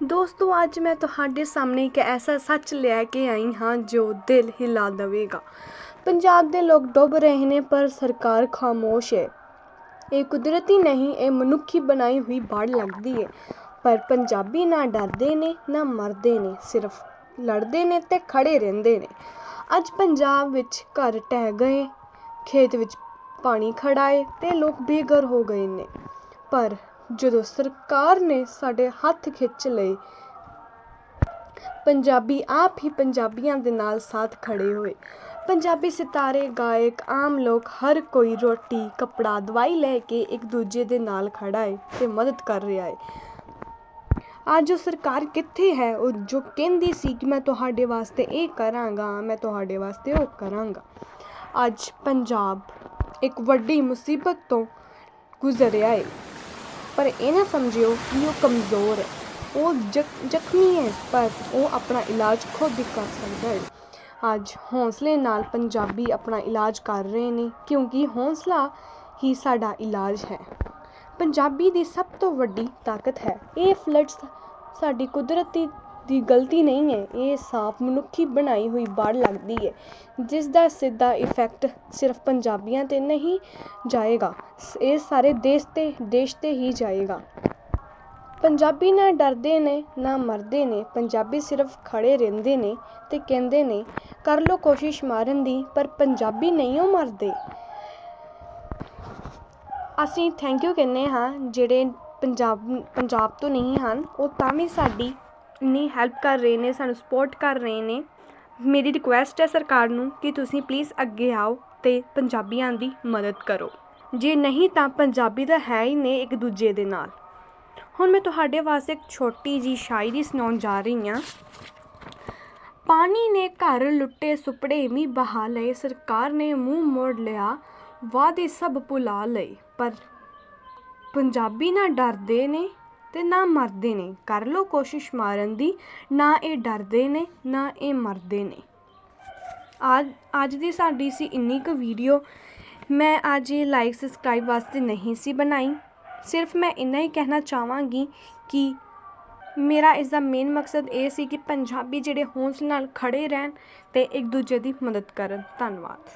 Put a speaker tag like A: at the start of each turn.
A: ਦੋਸਤੋ, ਅੱਜ ਮੈਂ ਤੁਹਾਡੇ ਸਾਹਮਣੇ ਇੱਕ ਐਸਾ ਸੱਚ ਲੈ ਕੇ ਆਈ ਹਾਂ ਜੋ ਦਿਲ ਹਿਲਾ ਦੇਵੇਗਾ। ਪੰਜਾਬ ਦੇ ਲੋਕ ਡੁੱਬ ਰਹੇ ਨੇ, ਪਰ ਸਰਕਾਰ ਖਾਮੋਸ਼ ਹੈ। ਇਹ ਕੁਦਰਤੀ ਨਹੀਂ, ਇਹ ਮਨੁੱਖੀ ਬਣਾਈ ਹੋਈ ਬਾੜ ਲੱਗਦੀ ਹੈ। ਪਰ ਪੰਜਾਬੀ ਨਾ ਡਰਦੇ ਨੇ, ਨਾ ਮਰਦੇ ਨੇ, ਸਿਰਫ ਲੜਦੇ ਨੇ ਤੇ ਖੜੇ ਰਹਿੰਦੇ ਨੇ। ਅੱਜ ਪੰਜਾਬ ਵਿੱਚ ਘਰ ਢਹਿ ਗਏ, ਖੇਤ ਵਿੱਚ ਪਾਣੀ ਖੜਾ ਹੈ ਤੇ ਲੋਕ ਬੇਘਰ ਹੋ ਗਏ ਨੇ। ਪਰ ਜਦੋਂ ਸਰਕਾਰ ਨੇ ਸਾਡੇ ਹੱਥ ਖਿੱਚ ਲਏ, ਪੰਜਾਬੀ ਆਪ ਹੀ ਪੰਜਾਬੀਆਂ ਦੇ ਨਾਲ ਸਾਥ ਖੜੇ ਹੋਏ। ਪੰਜਾਬੀ ਸਿਤਾਰੇ, ਗਾਇਕ, ਆਮ ਲੋਕ ਹਰ ਕੋਈ ਰੋਟੀ, ਕੱਪੜਾ, ਦਵਾਈ ਲੈ ਕੇ ਇੱਕ ਦੂਜੇ ਦੇ ਨਾਲ ਖੜਾ ਹੈ ਤੇ ਮਦਦ ਕਰ ਰਿਹਾ ਹੈ ਅੱਜ ਉਹ ਸਰਕਾਰ ਕਿੱਥੇ ਹੈ? ਉਹ ਜੋ ਕਹਿੰਦੀ ਸੀ ਕਿ ਮੈਂ ਤੁਹਾਡੇ ਵਾਸਤੇ ਇਹ ਕਰਾਂਗਾ, ਮੈਂ ਤੁਹਾਡੇ ਵਾਸਤੇ ਉਹ ਕਰਾਂਗਾ। ਅੱਜ ਪੰਜਾਬ ਇੱਕ ਵੱਡੀ ਮੁਸੀਬਤ ਤੋਂ ਗੁਜ਼ਰਿਆ ਹੈ ਪਰ ਇਹ ਨਾ ਸਮਝਿਓ ਕਿ ਉਹ ਕਮਜ਼ੋਰ ਹੈ। ਉਹ ਜ਼ਖਮੀ ਹੈ, ਪਰ ਉਹ ਆਪਣਾ ਇਲਾਜ ਖੁਦ ਹੀ ਕਰ ਸਕਦਾ ਹੈ। ਅੱਜ ਹੌਸਲੇ ਨਾਲ ਪੰਜਾਬੀ ਆਪਣਾ ਇਲਾਜ ਕਰ ਰਹੇ ਨੇ, ਕਿਉਂਕਿ ਹੌਸਲਾ ਹੀ ਸਾਡਾ ਇਲਾਜ ਹੈ। ਪੰਜਾਬੀ ਦੀ ਸਭ ਤੋਂ ਵੱਡੀ ਤਾਕਤ ਹੈ। ਇਹ ਫਲੱਡਸ ਸਾਡੀ ਕੁਦਰਤੀ ਦੀ ਗਲਤੀ ਨਹੀਂ ਹੈ। ਇਹ ਸਾਫ਼ ਮਨੁੱਖੀ ਬਣਾਈ ਹੋਈ ਬਾੜ ਲੱਗਦੀ ਹੈ, ਜਿਸ ਦਾ ਸਿੱਧਾ ਇਫੈਕਟ ਸਿਰਫ ਪੰਜਾਬੀਆਂ ਤੇ ਨਹੀਂ ਜਾਏਗਾ। ਸ- ਇਹ ਸਾਰੇ ਦੇਸ਼ ਤੇ ਦੇਸ਼ ਤੇ ਹੀ ਜਾਏਗਾ। ਪੰਜਾਬੀ ਨਾ ਡਰਦੇ ਨੇ, ਨਾ ਮਰਦੇ ਨੇ। ਪੰਜਾਬੀ ਸਿਰਫ ਖੜੇ ਰਹਿੰਦੇ ਨੇ ਤੇ ਕਹਿੰਦੇ ਨੇ, ਕਰ ਲੋ ਕੋਸ਼ਿਸ਼ ਮਾਰਨ ਦੀ, ਪਰ ਪੰਜਾਬੀ ਨਹੀਂ ਉਹ ਮਰਦੇ। ਅਸੀਂ ਥੈਂਕ ਯੂ ਕਹਿੰਦੇ ਹਾਂ, ਜਿਹੜੇ ਪੰਜਾਬ ਪੰਜਾਬ ਤੋਂ ਨਹੀਂ ਹਨ, ਉਹ ਤਾਂ ਵੀ ਸਾਡੀ ਇੰਨੀ ਹੈਲਪ ਕਰ ਰਹੇ ਨੇ, ਸਾਨੂੰ ਸਪੋਰਟ ਕਰ ਰਹੇ ਨੇ। ਮੇਰੀ ਰਿਕੁਐਸਟ ਹੈ ਸਰਕਾਰ ਨੂੰ ਕਿ ਤੁਸੀਂ ਪਲੀਜ਼ ਅੱਗੇ ਆਓ ਤੇ ਪੰਜਾਬੀਆਂ ਦੀ ਮਦਦ ਕਰੋ। ਜੇ ਨਹੀਂ ਤਾਂ ਪੰਜਾਬੀ ਤਾਂ ਹੈ ਹੀ ਨੇ ਇੱਕ ਦੂਜੇ ਦੇ ਨਾਲ। ਹੁਣ ਮੈਂ ਤੁਹਾਡੇ ਵਾਸਤੇ ਇੱਕ ਛੋਟੀ ਜੀ ਸ਼ਾਇਰੀ ਸੁਣਾਉਣ ਜਾ ਰਹੀ ਹਾਂ। ਪਾਣੀ ਨੇ ਘਰ ਲੁੱਟੇ, ਸੁਪੜੇ ਵੀ ਬਹਾ ਲਏ, ਸਰਕਾਰ ਨੇ ਮੂੰਹ ਮੋੜ ਲਿਆ, ਵਾਅਦੇ ਸਭ ਭੁਲਾ ਲਏ, ਪਰ ਪੰਜਾਬੀ ਨਾ ਡਰਦੇ ਨੇ। ਅਤੇ ਨਾ ਮਰਦੇ ਨੇ। ਕਰ ਲੋ ਕੋਸ਼ਿਸ਼ ਮਾਰਨ ਦੀ। ਨਾ ਇਹ ਡਰਦੇ ਨੇ, ਨਾ ਇਹ ਮਰਦੇ ਨੇ। ਅੱਜ ਅੱਜ ਦੀ ਸਾਡੀ ਸੀ ਇੰਨੀ ਕੁ ਵੀਡੀਓ ਮੈਂ ਅੱਜ ਇਹ ਲਾਈਕ ਸਬਸਕ੍ਰਾਈਬ ਵਾਸਤੇ ਨਹੀਂ ਸੀ ਬਣਾਈ। ਸਿਰਫ ਮੈਂ ਇੰਨਾ ਹੀ ਕਹਿਣਾ ਚਾਹਾਂਗੀ ਕਿ ਮੇਰਾ ਇਸ ਦਾ ਮੇਨ ਮਕਸਦ ਇਹ ਸੀ ਕਿ ਪੰਜਾਬੀ ਜਿਹੜੇ ਹੌਂਸਲੇ ਨਾਲ ਖੜੇ ਰਹਿਣ ਤੇ ਇੱਕ ਦੂਜੇ ਦੀ ਮਦਦ ਕਰਨ। ਧੰਨਵਾਦ।